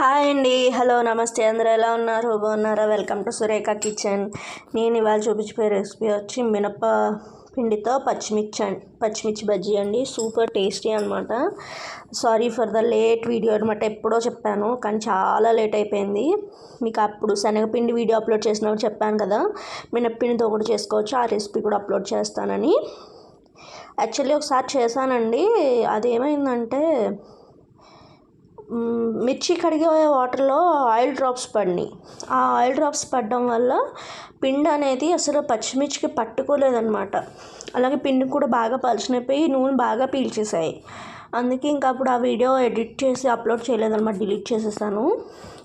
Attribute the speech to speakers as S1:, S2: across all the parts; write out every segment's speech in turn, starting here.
S1: Hi అండి. Hello నమస్తే. అందరూ ఎలా ఉన్నారు? బాగున్నారా? Welcome to Surekha kitchen. నేను ఇవాళ చూపించిపోయే రెసిపీ వచ్చి మినప పిండితో పచ్చిమిర్చి పచ్చిమిర్చి బజ్జీ అండి. సూపర్ టేస్టీ అనమాట sorry for the late video అనమాట ఎప్పుడో చెప్పాను కానీ చాలా లేట్ అయిపోయింది. మీకు అప్పుడు శనగపిండి వీడియో అప్లోడ్ చేసినప్పుడు చెప్పాను కదా. మినప్పిండితో కూడా చేసుకోవచ్చు. ఆ రెసిపీ కూడా అప్లోడ్ చేస్తానని. యాక్చువల్లీ ఒకసారి చేశానండి. అదేమైందంటే ఏమైందంటే మిర్చి కడిగే వాటర్లో ఆయిల్ డ్రాప్స్ పడినాయి. ఆ ఆయిల్ డ్రాప్స్ పడడం వల్ల పిండి అనేది అసలు పచ్చిమిర్చికి పట్టుకోలేదన్నమాట. అలాగే పిండి కూడా బాగా పలిచినపోయి నూనె బాగా పీల్చేసాయి అందుకే ఇంకా అప్పుడు ఆ వీడియో ఎడిట్ చేసి అప్లోడ్ చేయలేదన్నమాట డిలీట్ చేసేసాను.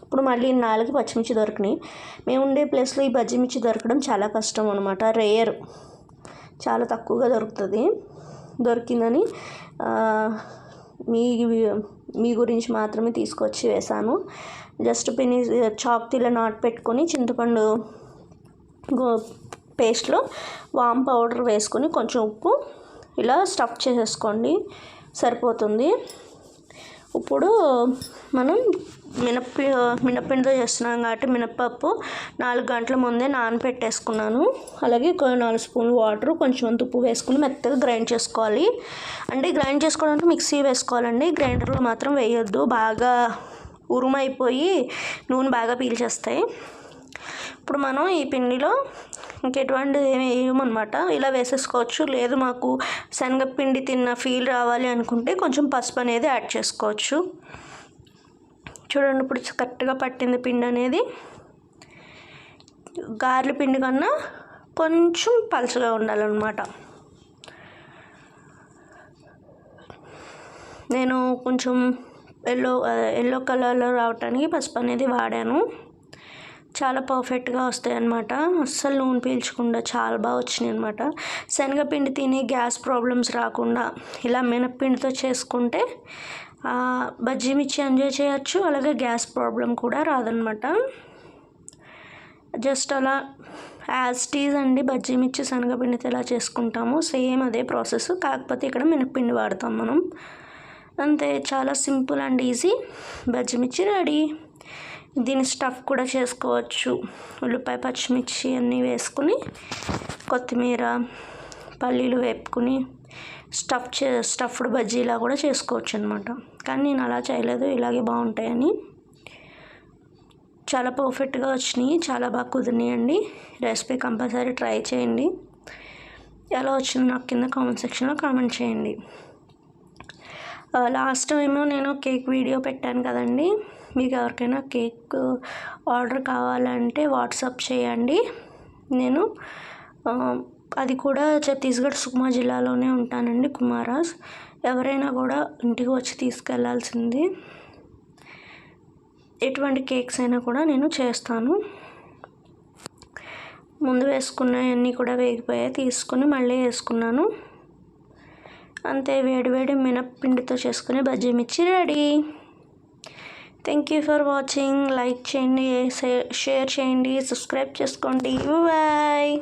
S1: ఇప్పుడు మళ్ళీ నాలుగు పచ్చిమిర్చి దొరికినాయి. మేము ఉండే ప్లేస్లో ఈ పచ్చిమిర్చి దొరకడం చాలా కష్టం అనమాట రేయర్ చాలా తక్కువగా దొరుకుతుంది. దొరికిందని మీ మీ గురించి మాత్రమే తీసుకొచ్చి వేశాను. జస్ట్ పిని చాక్ తీల నాట్ పెట్టుకొని చింతపండు పేస్ట్లో వామ్ పౌడర్ వేసుకొని కొంచెం ఉప్పు ఇలా స్టఫ్ చేసేసుకోండి. సరిపోతుంది. ఇప్పుడు మనం మినప్పి మినప్పిండితో చేస్తున్నాం కాబట్టి మినప్పప్పు నాలుగు గంటల ముందే నానబెట్టేసుకున్నాను అలాగే ఒక నాలుగు స్పూన్లు వాటర్ కొంచెం అంత ఉప్పు వేసుకుని మెత్తగా గ్రైండ్ చేసుకోవాలి. అంటే గ్రైండ్ చేసుకోవాలంటే మిక్సీ వేసుకోవాలండి. గ్రైండర్లో మాత్రం వేయొద్దు. బాగా ఉరుమైపోయి నూనె బాగా పీల్చేస్తాయి. ఇప్పుడు మనం ఈ పిండిలో ఇంకెటువంటిది ఏమి వేయమన్నమాట ఇలా వేసేసుకోవచ్చు. లేదు మాకు శనగపిండి తిన్న ఫీల్ రావాలి అనుకుంటే కొంచెం పసుపు అనేది యాడ్ చేసుకోవచ్చు. చూడండి ఇప్పుడు కరెక్ట్గా పట్టింది పిండి అనేది. గారెల పిండి కన్నా కొంచెం పలుచగా ఉండాలన్నమాట. నేను కొంచెం ఎల్లో ఎల్లో కలర్లో రావటానికి పసుపు అనేది వాడాను. చాలా పర్ఫెక్ట్గా వస్తాయి అన్నమాట అస్సలు నూనె పీల్చకుండా చాలా బాగా వచ్చినాయి అనమాట శనగపిండి తిని గ్యాస్ ప్రాబ్లమ్స్ రాకుండా ఇలా మినప్పిండితో చేసుకుంటే బజ్జీ మిర్చి ఎంజాయ్ చేయొచ్చు అలాగే గ్యాస్ ప్రాబ్లం కూడా రాదనమాట జస్ట్ అలా యాజ్ టీజ్ అండి బజ్జీ మిర్చి శనగపిండితో ఎలా చేసుకుంటాము సేమ్ అదే ప్రాసెస్. కాకపోతే ఇక్కడ మినప్పిండి వాడతాం మనం. అంతే చాలా సింపుల్ అండ్ ఈజీ. బజ్జీ మిర్చి రెడీ. దీని స్టఫ్ కూడా చేసుకోవచ్చు. ఉల్లిపాయ పచ్చిమిర్చి అన్నీ వేసుకుని కొత్తిమీర పల్లీలు వేపుకుని స్టఫ్ చే స్టఫ్డ్ బజ్జీలా కూడా చేసుకోవచ్చు అనమాట కానీ నేను అలా చేయలేదు. ఇలాగే బాగుంటాయని. చాలా పర్ఫెక్ట్గా వచ్చినాయి. చాలా బాగా కుదిరినాయండి. రెసిపీ కంపల్సరీ ట్రై చేయండి. ఎలా వచ్చిందో నాకు కింద కామెంట్ సెక్షన్లో కామెంట్ చేయండి. లాస్ట్ టైం నేను కేక్ వీడియో పెట్టాను కదండి. మీకు ఎవరికైనా కేక్ ఆర్డర్ కావాలంటే వాట్సాప్ చేయండి. నేను అది కూడా ఛత్తీస్గఢ్ సుక్మా జిల్లాలోనే ఉంటానండి కుమారాస్. ఎవరైనా కూడా ఇంటికి వచ్చి తీసుకెళ్ళాల్సింది. ఎటువంటి కేక్స్ అయినా కూడా నేను చేస్తాను. ముందు వేసుకున్నవన్నీ కూడా వేగిపోయాయి. తీసుకుని మళ్ళీ వేసుకున్నాను. అంతే వేడి వేడి మినప్పిండితో చేసుకునే బజ్జీ మిర్చి ready. Thank you for watching like చేయండి షేర్ చేయండి సబ్స్క్రైబ్ చేసుకోండి. బాయ్